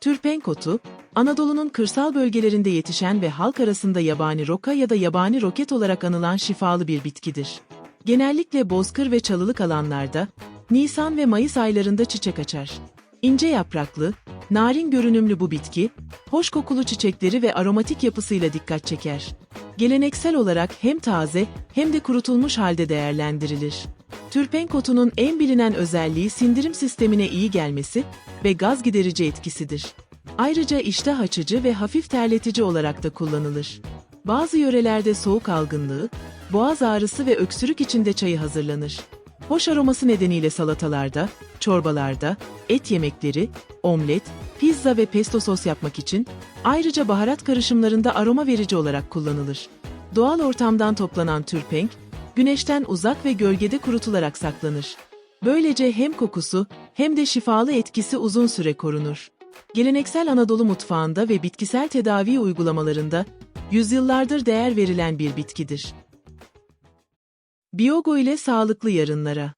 Türpenk otu, Anadolu'nun kırsal bölgelerinde yetişen ve halk arasında yabani roka ya da yabani roket olarak anılan şifalı bir bitkidir. Genellikle bozkır ve çalılık alanlarda, Nisan ve Mayıs aylarında çiçek açar. İnce yapraklı, narin görünümlü bu bitki, hoş kokulu çiçekleri ve aromatik yapısıyla dikkat çeker. Geleneksel olarak hem taze hem de kurutulmuş halde değerlendirilir. Türpenk otunun en bilinen özelliği sindirim sistemine iyi gelmesi ve gaz giderici etkisidir. Ayrıca iştah açıcı ve hafif terletici olarak da kullanılır. Bazı yörelerde soğuk algınlığı, boğaz ağrısı ve öksürük içinde çayı hazırlanır. Hoş aroması nedeniyle salatalarda, çorbalarda, et yemekleri, omlet, pizza ve pesto sos yapmak için, ayrıca baharat karışımlarında aroma verici olarak kullanılır. Doğal ortamdan toplanan türpenk, güneşten uzak ve gölgede kurutularak saklanır. Böylece hem kokusu hem de şifalı etkisi uzun süre korunur. Geleneksel Anadolu mutfağında ve bitkisel tedavi uygulamalarında yüzyıllardır değer verilen bir bitkidir. Biyogo ile sağlıklı yarınlara